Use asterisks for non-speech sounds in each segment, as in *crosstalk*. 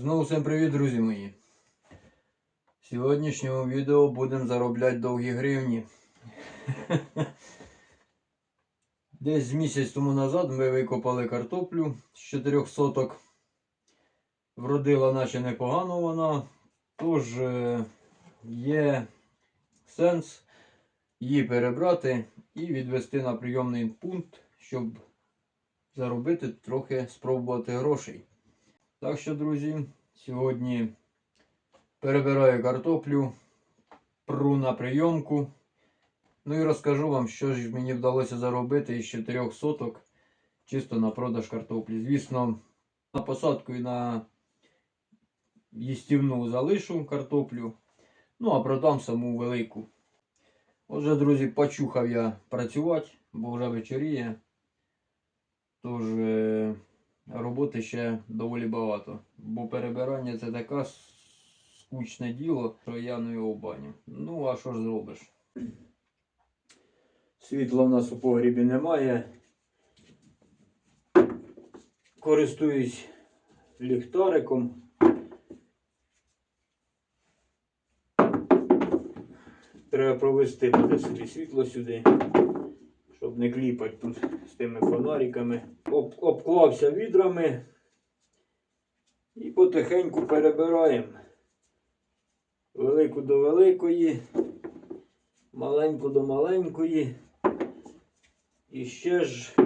Знову всім привіт, друзі мої. В сьогоднішньому відео будемо заробляти довгі гривні. *laughs* Десь місяць тому назад ми викопали картоплю з 4 соток. Вродила наче непогано вона. Тож е, є сенс її перебрати і відвести на прийомний пункт, щоб заробити трохи спробувати грошей. Так що, друзі, сьогодні перебираю картоплю, пру на прийомку. Ну і розкажу вам, що ж мені вдалося заробити із 4 соток чисто на продаж картоплі. Звісно, на посадку і на їстівну залишу картоплю. Ну, а продам саму велику. Отже, друзі, почухав я працювати, бо вже вечоріє. Тож. Роботи ще доволі багато. Бо перебирання це таке скучне діло, що я не його баню. Ну, а що ж зробиш? Світла в нас у погрібі немає. Користуюсь ліхтариком. Треба провести буде собі світло сюди, не кліпати тут з тими фонариками. Об, обклався відрами і потихеньку перебираємо. Велику до великої, маленьку до маленької. І ще ж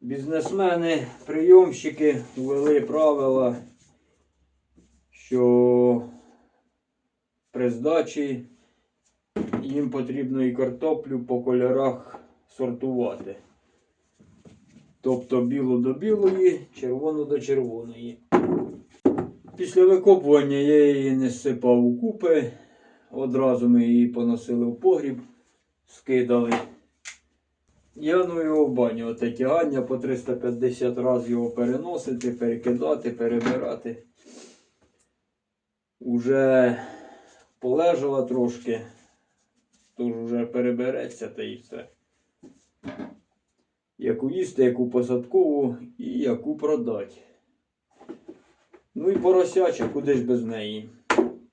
бізнесмени, прийомщики ввели правила, що при здачі їм потрібно і картоплю по кольорах сортувати. Тобто білу до білої, червону до червоної. Після викопування я її не сипав у купи. Одразу ми її поносили в погріб, скидали. Я ну його в баню, оте тягання по 350 разів його переносити, перекидати, перебирати. Уже полежала трошки, тож вже перебереться та і все. Яку їсти, яку посадкову і яку продати. Ну і поросяча, куди ж без неї.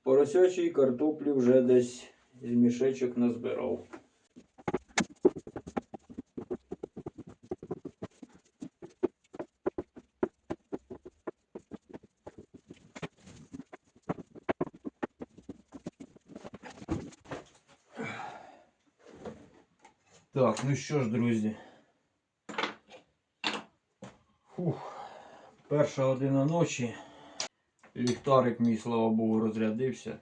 Поросячий картоплі вже десь з мішечок назбирав. Так, ну що ж, друзі. Фух. Перша година ночі. Ліхтарик мій, слава Богу, розрядився.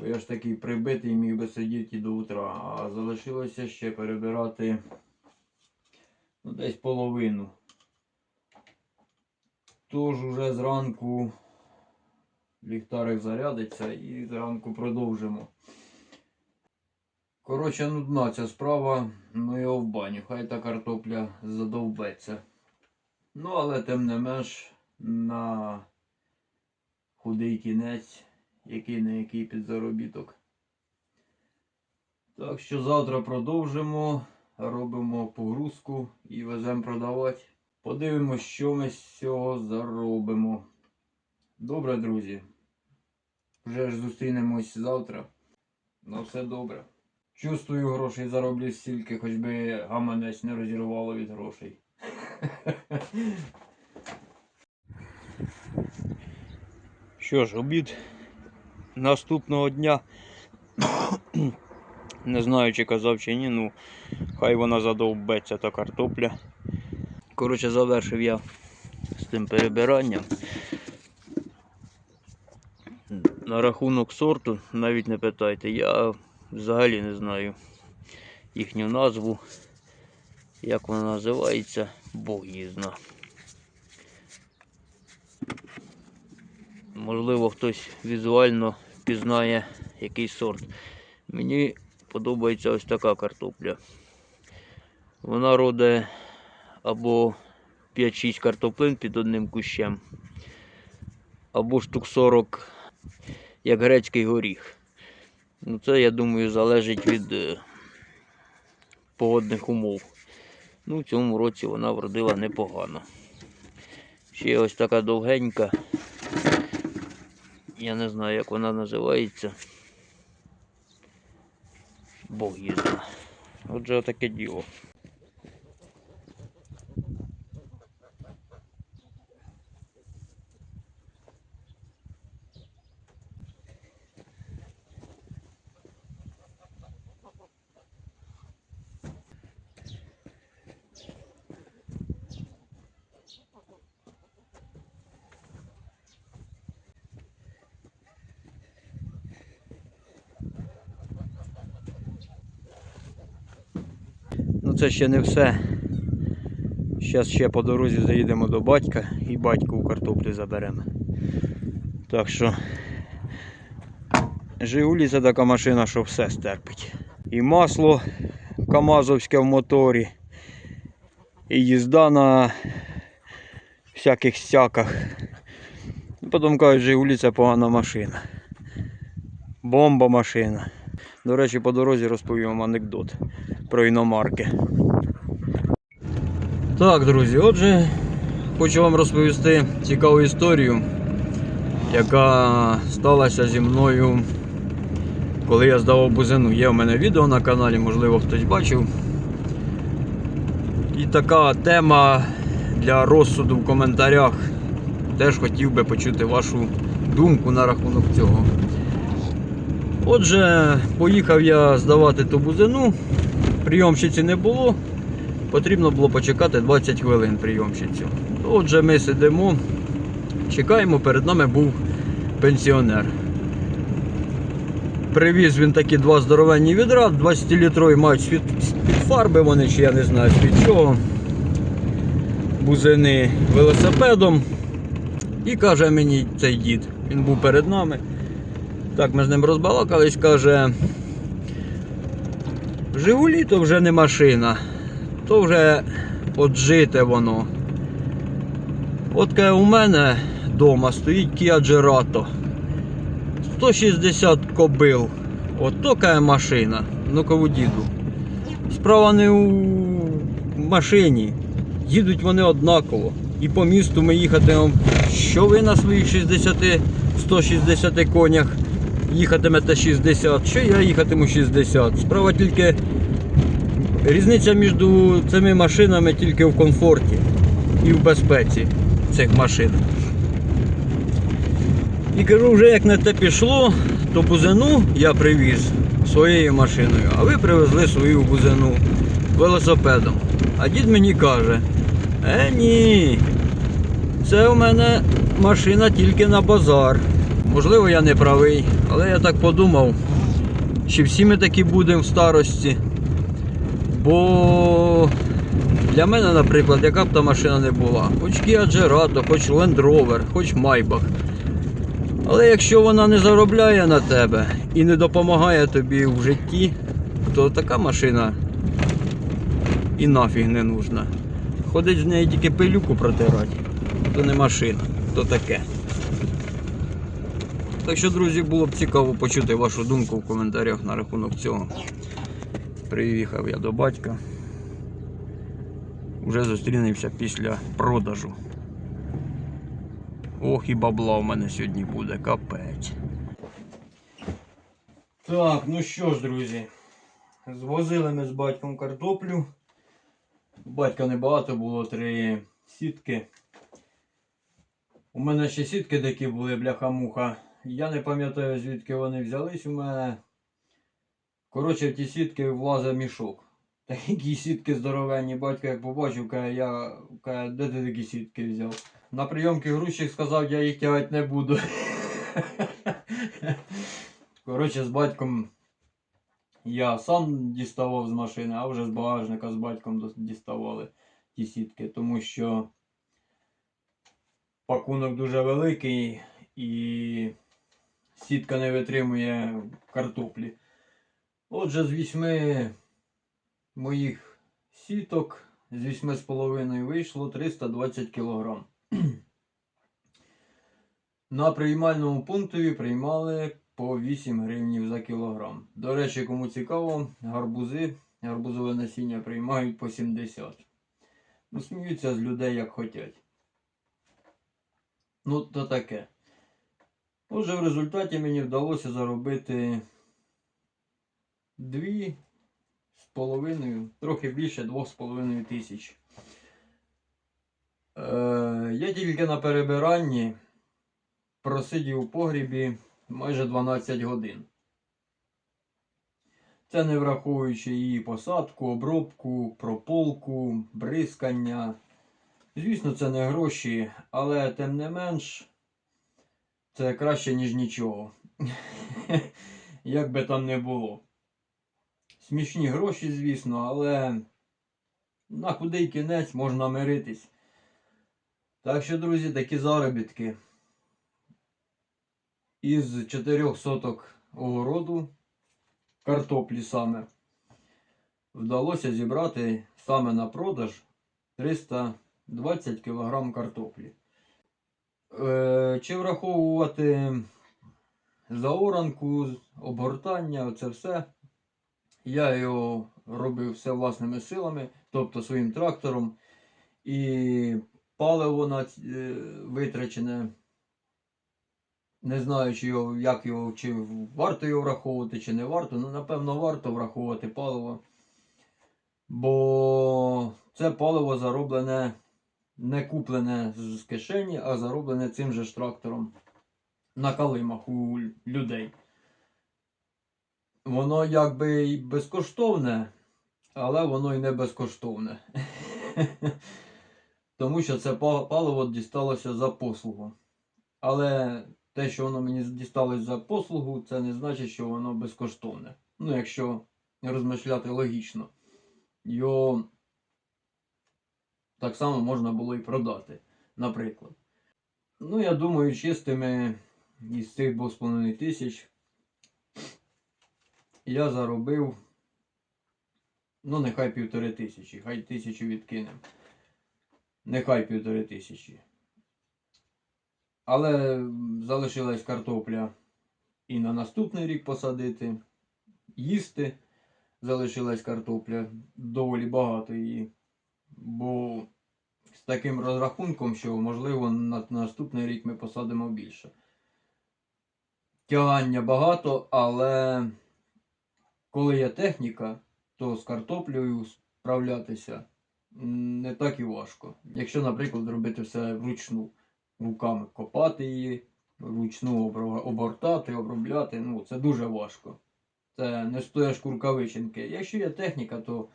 Бо я ж такий прибитий міг би сидіти до утра. А залишилося ще перебирати ну, десь половину. Тож уже зранку ліхтарик зарядиться і зранку продовжимо. Коротше, нудна ця справа, ну його в баню, хай та картопля задовбеться. Ну, але тим не менш на худий кінець, який не який під заробіток. Так що завтра продовжимо, робимо погрузку і веземо продавати. Подивимось, що ми з цього заробимо. Добре, друзі. Вже ж зустрінемось завтра. На все добре. Чувствую, грошей зароблю стільки, хоч би гаманець не розірвало від грошей. *laughs* Що ж, обід наступного дня. *coughs* Не знаю, чи казав чи ні, ну хай вона задовбеться та картопля. Коротше, завершив я з тим перебиранням. На рахунок сорту, навіть не питайте, я взагалі не знаю їхню назву. Як вона називається, Бог її зна. Можливо, хтось візуально пізнає який сорт. Мені подобається ось така картопля. Вона роде або 5-6 картоплин під одним кущем, або штук 40, як грецький горіх. Ну, це, я думаю, залежить від е, погодних умов. Ну, в цьому році вона вродила непогано. Ще ось така довгенька. Я не знаю, як вона називається. Бог їздить. Отже, отаке діло. Це ще не все. Зараз ще по дорозі заїдемо до батька і батьку у картоплю заберемо. Так що Жигулі це така машина, що все стерпить. І масло Камазовське в моторі, і їзда на всяких стяках. Потім кажуть, Жигулі це погана машина. Бомба машина. До речі, по дорозі розповім вам анекдот про іномарки. Так, друзі, отже, хочу вам розповісти цікаву історію, яка сталася зі мною, коли я здавав бузину. Є в мене відео на каналі, можливо, хтось бачив. І така тема для розсуду в коментарях. Теж хотів би почути вашу думку на рахунок цього. Отже, поїхав я здавати ту бузину, прийомщиці не було, потрібно було почекати 20 хвилин прийомщицю. Отже, ми сидимо, чекаємо, перед нами був пенсіонер. Привіз він такі два здоровенні відра, 20-літрові мають з-під фарби вони, чи я не знаю з-під чого. Бузини велосипедом. І каже мені цей дід, він був перед нами. Так, ми з ним розбалакались, каже. Жигулі то вже не машина, то вже отжите воно. От каже, у мене вдома стоїть Kia Gerato. 160 кобил. От то каже машина. Ну кого діду. Справа не у машині. Їдуть вони однаково. І по місту ми їхатимемо, що ви на своїх 60 160 конях їхатимете 60, що я їхатиму 60. Справа тільки різниця між цими машинами тільки в комфорті і в безпеці цих машин. І кажу, вже як на те пішло, то бузину я привіз своєю машиною, а ви привезли свою бузину велосипедом. А дід мені каже, е ні, це у мене машина тільки на базар. Можливо, я не правий, але я так подумав, що всі ми такі будемо в старості. Бо для мене, наприклад, яка б та машина не була, хоч Kia Gerato, хоч Land Rover, хоч Maybach. Але якщо вона не заробляє на тебе і не допомагає тобі в житті, то така машина і нафіг не нужна. Ходить з неї тільки пилюку протирати, то не машина, то таке. Так що, друзі, було б цікаво почути вашу думку в коментарях на рахунок цього. Приїхав я до батька. Уже зустрінемося після продажу. Ох, і бабла у мене сьогодні буде, капець. Так, ну що ж, друзі, звозили ми з батьком картоплю. Батька небагато було три сітки. У мене ще сітки такі були, бляха-муха. Я не пам'ятаю, звідки вони взялись у мене. Коротше, в ті сітки влазив мішок. *laughs* Такі сітки здоровенні. Батько як побачив, каже, я каже, де ти такі сітки взяв? На прийомки грузчик сказав, я їх тягати не буду. *laughs* Коротше, з батьком я сам діставав з машини, а вже з багажника з батьком діставали ті сітки, тому що пакунок дуже великий і сітка не витримує картоплі. Отже, з вісьми моїх сіток, з вісьми з половиною вийшло 320 кг. *clears throat* На приймальному пунктові приймали по 8 гривнів за кілограм. До речі, кому цікаво, гарбузи, гарбузове насіння приймають по 70. Ну, сміються з людей як хотять. Ну, то таке. Отже, в результаті мені вдалося заробити дві з половиною, трохи більше двох з половиною тисяч. Е, я тільки на перебиранні просидів у погрібі майже 12 годин. Це не враховуючи її посадку, обробку, прополку, бризкання. Звісно, це не гроші, але тим не менш, це краще, ніж нічого. *laughs* Як би там не було. Смішні гроші, звісно, але на кудий кінець можна миритись. Так що, друзі, такі заробітки. Із 4 соток огороду картоплі саме вдалося зібрати саме на продаж 320 кг картоплі. Е, чи враховувати заоранку, обгортання, оце все. Я його робив все власними силами, тобто своїм трактором. І паливо на е, витрачене. Не знаю, чи його, як його, чи варто його враховувати, чи не варто. Ну, напевно, варто враховувати паливо. Бо це паливо зароблене, не куплене з кишені, а зароблене цим же ж трактором на калимах у людей. Воно якби і безкоштовне, але воно і не безкоштовне. *laughs* Тому що це паливо дісталося за послугу. Але те, що воно мені дісталось за послугу, це не значить, що воно безкоштовне. Ну, якщо розмишляти логічно, його так само можна було і продати, наприклад. Ну, я думаю, чистими із цих 2,5 тисяч я заробив, ну, нехай півтори тисячі, хай тисячу відкинемо. Нехай півтори тисячі. Але залишилась картопля і на наступний рік посадити, їсти. Залишилась картопля доволі багато її. Бо з таким розрахунком, що можливо на наступний рік ми посадимо більше. Тягання багато, але коли є техніка, то з картоплею справлятися не так і важко. Якщо, наприклад, робити все вручну, руками копати її, вручну обгортати, обробляти, ну це дуже важко. Це не стоїш куркавичинки. Якщо є техніка, то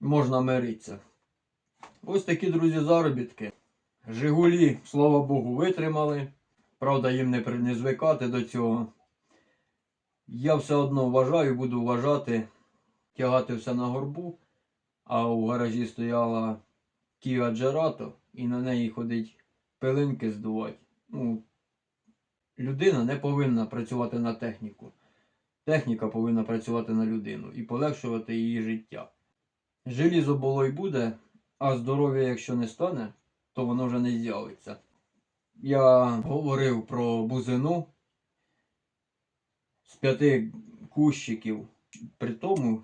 можна миритися. Ось такі, друзі, заробітки. Жигулі, слава Богу, витримали. Правда, їм не, не звикати до цього. Я все одно вважаю, буду вважати, тягати все на горбу. А у гаражі стояла Kia Gerato і на неї ходить пилинки здувати. Ну, людина не повинна працювати на техніку. Техніка повинна працювати на людину і полегшувати її життя. Желізо було й буде, а здоров'я, якщо не стане, то воно вже не з'явиться. Я говорив про бузину з п'яти кущиків, при тому,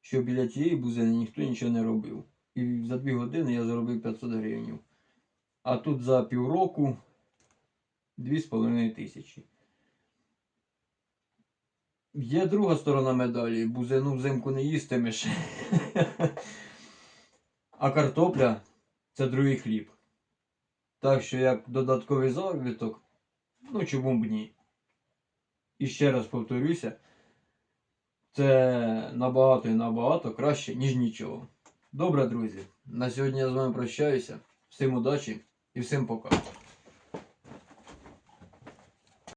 що біля цієї бузини ніхто нічого не робив. І за дві години я заробив 500 гривень. А тут за півроку 2,5 тисячі. Є друга сторона медалі. Бузину взимку не їстимеш. *laughs* А картопля це другий хліб. Так що як додатковий заробіток, ну чому б ні. І ще раз повторюся, це набагато і набагато краще, ніж нічого. Добре, друзі. На сьогодні я з вами прощаюся. Всім удачі і всім пока.